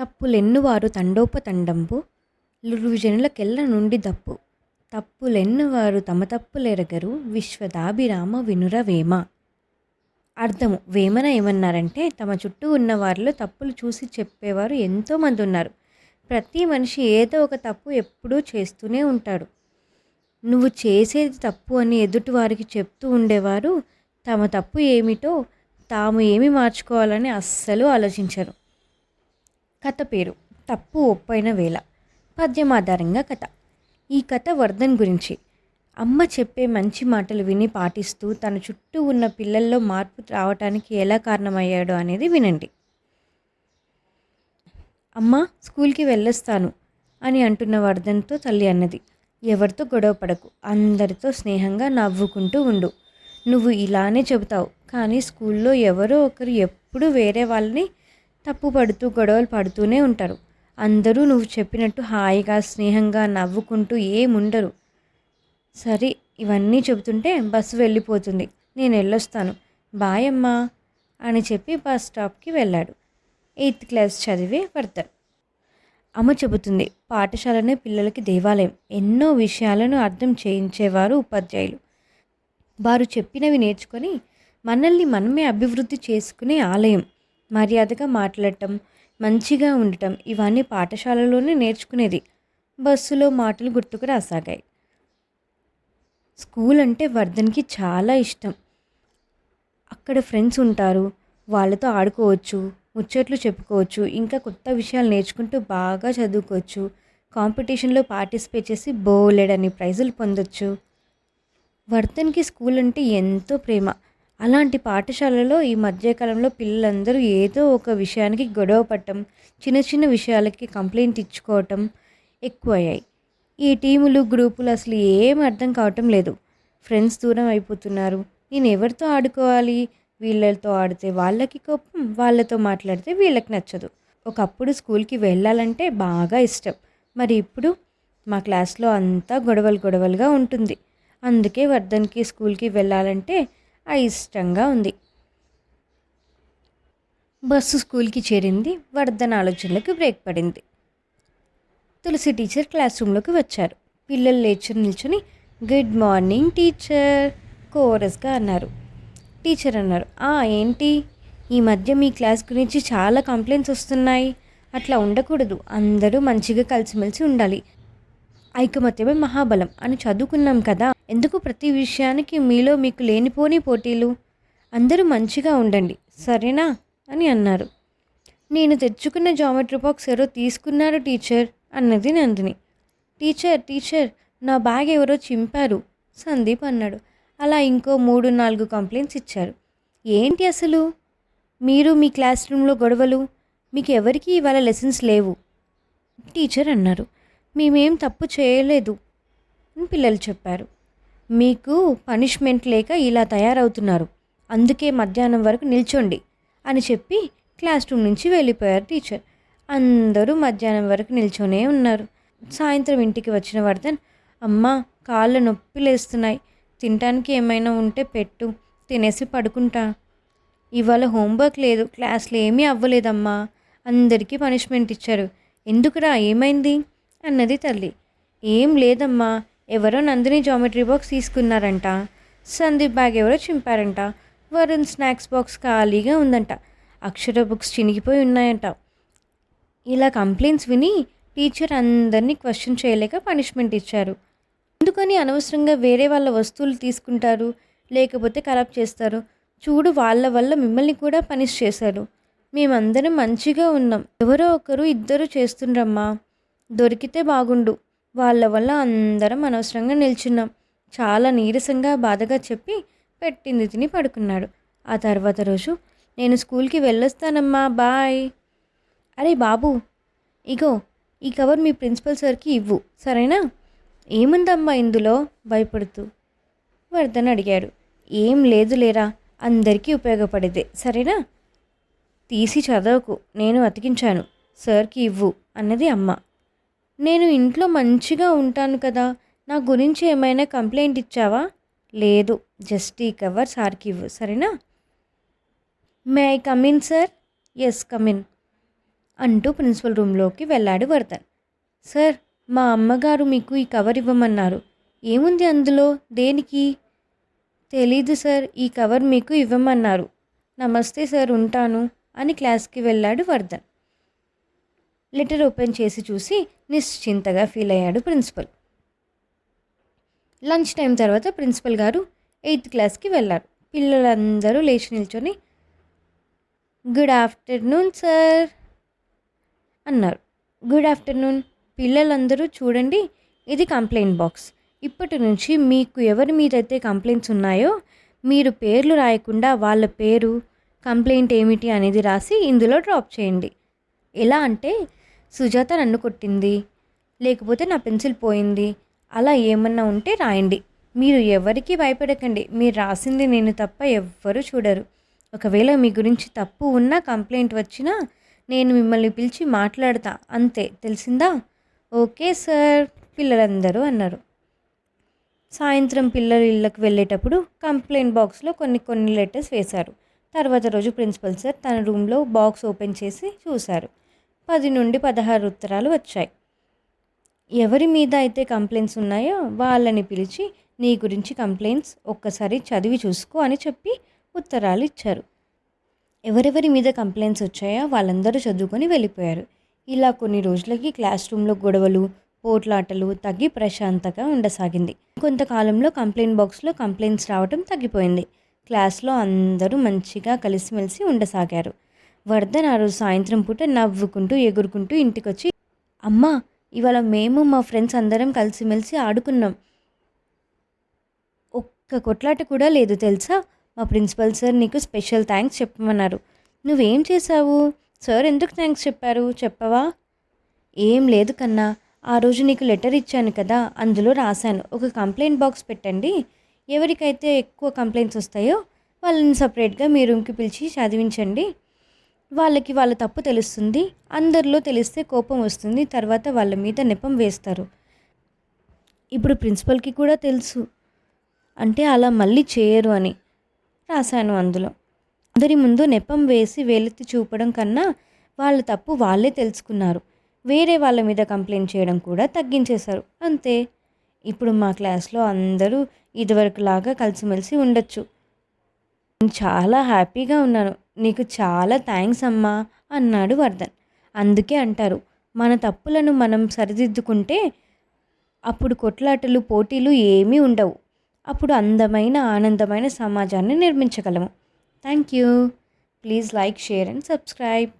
తప్పులెన్నువారు తండోపతండంబు జనులకెల్ల నుండి దప్పు. తప్పులెన్నువారు తమ తప్పులెరగరు విశ్వదాభిరామ వినురవేమ అర్థము వేమన ఏమన్నారంటే తమ చుట్టూ ఉన్న వారిలో తప్పులు చూసి చెప్పేవారు ఎంతోమంది ఉన్నారు ప్రతి మనిషి ఏదో ఒక తప్పు ఎప్పుడూ చేస్తూనే ఉంటాడు. నువ్వు చేసేది తప్పు అని ఎదుటి వారికి చెప్తూ ఉండేవారు తమ తప్పు ఏమిటో తాము ఏమి మార్చుకోవాలని అస్సలు ఆలోచించరు. కథ పేరు తప్పు ఒప్పైన వేళ. పద్యం ఆధారంగా కథ. ఈ కథ వర్ధన్ గురించి. అమ్మ చెప్పే మంచి మాటలు విని పాటిస్తూ తన చుట్టూ ఉన్న పిల్లల్లో మార్పు రావటానికి ఎలా కారణమయ్యాడో అనేది వినండి. అమ్మ స్కూల్కి వెళ్ళొస్తాను అని అంటున్న వర్ధన్తో తల్లి అన్నది. ఎవరితో గొడవ పడకు అందరితో స్నేహంగా నవ్వుకుంటూ ఉండు. నువ్వు ఇలానే చెబుతావు కానీ స్కూల్లో ఎవరో ఒకరు ఎప్పుడూ వేరే వాళ్ళని తప్పు పడుతూ గొడవలు పడుతూనే ఉంటారు. అందరూ నువ్వు చెప్పినట్టు హాయిగా స్నేహంగా నవ్వుకుంటూ ఏముండరు. సరే ఇవన్నీ చెబుతుంటే బస్సు వెళ్ళిపోతుంది. నేను వెళ్ళొస్తాను. బాయ్ అమ్మా అని చెప్పి బస్ స్టాప్కి వెళ్ళాడు. ఎయిత్ క్లాస్ చదివే వర్ధన్ అమ్మ చెబుతుంది పాఠశాలనే పిల్లలకి దేవాలయం. ఎన్నో విషయాలను అర్థం చేయించేవారు ఉపాధ్యాయులు. వారు చెప్పినవి నేర్చుకొని మనల్ని మనమే అభివృద్ధి చేసుకునే ఆలయం. మర్యాదగా మాట్లాడటం మంచిగా ఉండటం ఇవన్నీ పాఠశాలలోనే నేర్చుకునేది. బస్సులో మాటలు గుర్తుకు రాసాగాయి. స్కూల్ అంటే వర్ధన్కి చాలా ఇష్టం. అక్కడ ఫ్రెండ్స్ ఉంటారు వాళ్ళతో ఆడుకోవచ్చు ముచ్చట్లు చెప్పుకోవచ్చు ఇంకా కొత్త విషయాలు నేర్చుకుంటూ బాగా చదువుకోవచ్చు కాంపిటీషన్లో పార్టిసిపేట్ చేసి బోలెడని ప్రైజులు పొందొచ్చు. వర్ధన్కి స్కూల్ అంటే ఎంతో ప్రేమ. అలాంటి పాఠశాలలో ఈ మధ్యకాలంలో పిల్లలందరూ ఏదో ఒక విషయానికి గొడవ పడటం చిన్న చిన్న విషయాలకి కంప్లైంట్ ఇచ్చుకోవటం ఎక్కువయ్యాయి. ఈ టీములు గ్రూపులు అసలు ఏం అర్థం కావటం లేదు. ఫ్రెండ్స్ దూరం అయిపోతున్నారు. నేను ఎవరితో ఆడుకోవాలి? వీళ్ళతో ఆడితే వాళ్ళకి కోపం వాళ్ళతో మాట్లాడితే వీళ్ళకి నచ్చదు. ఒకప్పుడు స్కూల్కి వెళ్ళాలంటే బాగా ఇష్టం. మరి ఇప్పుడు మా క్లాస్లో అంతా గొడవలు గొడవలుగా ఉంటుంది. అందుకే వర్ధన్కి స్కూల్కి వెళ్ళాలంటే అయిష్టంగా ఉంది. బస్సు స్కూల్కి చేరింది వర్ధన ఆలోచనలకు బ్రేక్ పడింది. తులసి టీచర్ క్లాస్ రూమ్లోకి వచ్చారు. పిల్లలు లేచి నిల్చొని గుడ్ మార్నింగ్ టీచర్ కోరస్గా అన్నారు. టీచర్ అన్నారు "ఆ, ఏంటి? ఈ మధ్య మీ క్లాస్ గురించి చాలా కంప్లైంట్స్ వస్తున్నాయి. అట్లా ఉండకూడదు. అందరూ మంచిగా కలిసిమెలిసి ఉండాలి. ఐకమత్యమే మహాబలం అని చదువుకున్నాం కదా. ఎందుకు ప్రతి విషయానికి మీలో మీకు లేనిపోని పోటీలు? అందరూ మంచిగా ఉండండి సరేనా? అని అన్నారు. నేను తెచ్చుకున్న జామెట్రీ బాక్స్ ఎవరో తీసుకున్నారు టీచర్ అన్నది నందిని. టీచర్ టీచర్ నా బ్యాగ్ ఎవరో చింపారు సందీప్ అన్నాడు. అలా ఇంకో మూడు నాలుగు కంప్లైంట్స్ ఇచ్చారు. ఏంటి అసలు? మీరు మీ క్లాస్ రూమ్లో గొడవలు? మీకు ఎవరికి ఇవాళ లెసన్స్ లేవు? టీచర్ అన్నారు. మేమేం తప్పు చేయలేదు అని పిల్లలు చెప్పారు. మీకు పనిష్మెంట్ లేక ఇలా తయారవుతున్నారు. అందుకే మధ్యాహ్నం వరకు నిల్చోండి అని చెప్పి క్లాస్ రూమ్ నుంచి వెళ్ళిపోయారు టీచర్. అందరూ మధ్యాహ్నం వరకు నిల్చొనే ఉన్నారు. సాయంత్రం ఇంటికి వచ్చిన వర్ధన్ అమ్మ కాళ్ళ నొప్పి లేస్తున్నాయి. తినటానికి ఏమైనా ఉంటే పెట్టు తినేసి పడుకుంటా. ఇవాళ హోంవర్క్ లేదు క్లాస్లో ఏమీ అవ్వలేదమ్మా. అందరికీ పనిష్మెంట్ ఇచ్చారు. ఎందుకురా ఏమైంది? అన్నది తల్లి. ఏం లేదమ్మా ఎవరో నందిని జామెట్రీ బాక్స్ తీసుకున్నారంట. సందీప్ బ్యాగ్ ఎవరో చింపారంట. వరుణ్ స్నాక్స్ బాక్స్ ఖాళీగా ఉందంట. అక్షర బుక్స్ చినిగిపోయి ఉన్నాయంట. ఇలా కంప్లైంట్స్ విని టీచర్ అందరినీ క్వశ్చన్ చేయలేక పనిష్మెంట్ ఇచ్చారు. ఎందుకని అనవసరంగా వేరే వాళ్ళ వస్తువులు తీసుకుంటారు లేకపోతే ఖరాబ్ చేస్తారు? చూడు వాళ్ళ వల్ల మిమ్మల్ని కూడా పనిష్ చేశారు. మేమందరం మంచిగా ఉన్నాం. ఎవరో ఒకరు ఇద్దరు చేస్తుండ్రమ్మా. దొరికితే బాగుండు. వాళ్ళ వల్ల అందరం అనవసరంగా నిల్చున్నాం. చాలా నీరసంగా బాధగా చెప్పి పెట్టింది తిని పడుకున్నాడు. ఆ తర్వాత రోజు నేను స్కూల్కి వెళ్ళొస్తానమ్మా బాయ్. అరే బాబు ఇగో ఈ కవర్ మీ ప్రిన్సిపల్ సార్కి ఇవ్వు సరేనా? ఏముందమ్మా ఇందులో? భయపడుతూ వర్ధన్ అడిగాడు. ఏం లేదు లేరా అందరికీ ఉపయోగపడేదే సరేనా? తీసి చదవకు నేను అతికించాను. సార్కి ఇవ్వు అన్నది అమ్మ. నేను ఇంట్లో మంచిగా ఉంటాను కదా నా గురించి ఏమైనా కంప్లైంట్ ఇచ్చావా? లేదు. జస్ట్ ఈ కవర్ సార్కి ఇవ్వు. సరేనా? May I come in sir? Yes come in అంటూ ప్రిన్సిపల్ రూమ్లోకి వెళ్ళాడు వర్ధన్ సార్ మా అమ్మగారు మీకు ఈ కవర్ ఇవ్వమన్నారు. ఏముంది అందులో? దేనికి? తెలీదు సార్. ఈ కవర్ మీకు ఇవ్వమన్నారు. నమస్తే సార్ ఉంటాను అని క్లాస్కి వెళ్ళాడు వర్ధన్ లెటర్ ఓపెన్ చేసి చూసి నిశ్చింతగా ఫీల్ అయ్యాడు ప్రిన్సిపల్. లంచ్ టైం తర్వాత ప్రిన్సిపల్ గారు ఎయిత్ క్లాస్కి వెళ్ళారు. పిల్లలందరూ లేచి నిల్చొని గుడ్ ఆఫ్టర్నూన్ సార్ అన్నారు. గుడ్ ఆఫ్టర్నూన్ పిల్లలందరూ చూడండి ఇది కంప్లైంట్ బాక్స్. ఇప్పటి నుంచి మీకు ఎవరి మీదైతే కంప్లైంట్స్ ఉన్నాయో మీరు పేర్లు రాయకుండా వాళ్ళ పేరు కంప్లైంట్ ఏమిటి అనేది రాసి ఇందులో డ్రాప్ చేయండి. ఎలా అంటే సుజాత నన్ను కొట్టింది. లేకపోతే నా పెన్సిల్ పోయింది. అలా ఏమన్నా ఉంటే రాయండి. మీరు ఎవరికీ భయపడకండి. మీరు రాసింది నేను తప్ప ఎవ్వరూ చూడరు. ఒకవేళ మీ గురించి తప్పు ఉన్నా కంప్లైంట్ వచ్చినా నేను మిమ్మల్ని పిలిచి మాట్లాడతా. అంతే. తెలిసిందా? ఓకే సార్ పిల్లలందరూ అన్నారు. సాయంత్రం పిల్లలు ఇళ్ళకి వెళ్ళేటప్పుడు కంప్లైంట్ బాక్స్లో కొన్ని కొన్ని లెటర్స్ వేశారు. తర్వాత రోజు ప్రిన్సిపల్ సార్ తన రూమ్లో బాక్స్ ఓపెన్ చేసి చూశారు. పది నుండి పదహారు ఉత్తరాలు వచ్చాయి. ఎవరి మీద అయితే కంప్లైంట్స్ ఉన్నాయో వాళ్ళని పిలిచి నీ గురించి కంప్లైంట్స్ ఒక్కసారి చదివి చూసుకో అని చెప్పి ఉత్తరాలు ఇచ్చారు. ఎవరెవరి మీద కంప్లైంట్స్ వచ్చాయో వాళ్ళందరూ చదువుకొని వెళ్ళిపోయారు. ఇలా కొన్ని రోజులకి క్లాస్ రూమ్లో గొడవలు పోట్లాటలు తగ్గి ప్రశాంతంగా ఉండసాగింది. కొంతకాలంలో కంప్లైంట్ బాక్స్లో కంప్లైంట్స్ రావడం తగ్గిపోయింది. క్లాస్లో అందరూ మంచిగా కలిసిమెలిసి ఉండసాగారు. వర్ధన్ ఆ రోజు సాయంత్రం పూట నవ్వుకుంటూ ఎగురుకుంటూ ఇంటికొచ్చి అమ్మా ఇవాళ మేము మా ఫ్రెండ్స్ అందరం కలిసిమెలిసి ఆడుకున్నాం. ఒక్క కొట్లాట కూడా లేదు తెలుసా? మా ప్రిన్సిపల్ సార్ నీకు స్పెషల్ థ్యాంక్స్ చెప్పమన్నారు. నువ్వేం చేశావు? సార్ ఎందుకు థ్యాంక్స్ చెప్పారు? చెప్పవా? ఏం లేదు కన్నా ఆ రోజు నీకు లెటర్ ఇచ్చాను కదా అందులో రాశాను. ఒక కంప్లైంట్ బాక్స్ పెట్టండి. ఎవరికైతే ఎక్కువ కంప్లైంట్స్ వస్తాయో వాళ్ళని సపరేట్గా మీ రూమ్కి పిలిచి చదివించండి. వాళ్ళకి వాళ్ళ తప్పు తెలుస్తుంది అందరిలో తెలిస్తే కోపం వస్తుంది తర్వాత వాళ్ళ మీద నెపం వేస్తారు. ఇప్పుడు ప్రిన్సిపల్కి కూడా తెలుసు. అంటే అలా మళ్ళీ చేయరు అని రాశాను అందులో. అందరి ముందు నెపం వేసి వేలెత్తి చూపడం కన్నా వాళ్ళ తప్పు వాళ్ళే తెలుసుకున్నారు. వేరే వాళ్ళ మీద కంప్లైంట్ చేయడం కూడా తగ్గించేశారు. అంతే. ఇప్పుడు మా క్లాస్లో అందరూ ఇదివరకులాగా కలిసిమెలిసి ఉండొచ్చు. నేను చాలా హ్యాపీగా ఉన్నాను. నీకు చాలా థ్యాంక్స్ అమ్మా అన్నాడు వర్ధన్ అందుకే అంటారు మన తప్పులను మనం సరిదిద్దుకుంటే అప్పుడు కొట్లాటలు పోటీలు ఏమీ ఉండవు. అప్పుడు అందమైన ఆనందమైన సమాజాన్ని నిర్మించగలము. Thank you. Please like share and subscribe.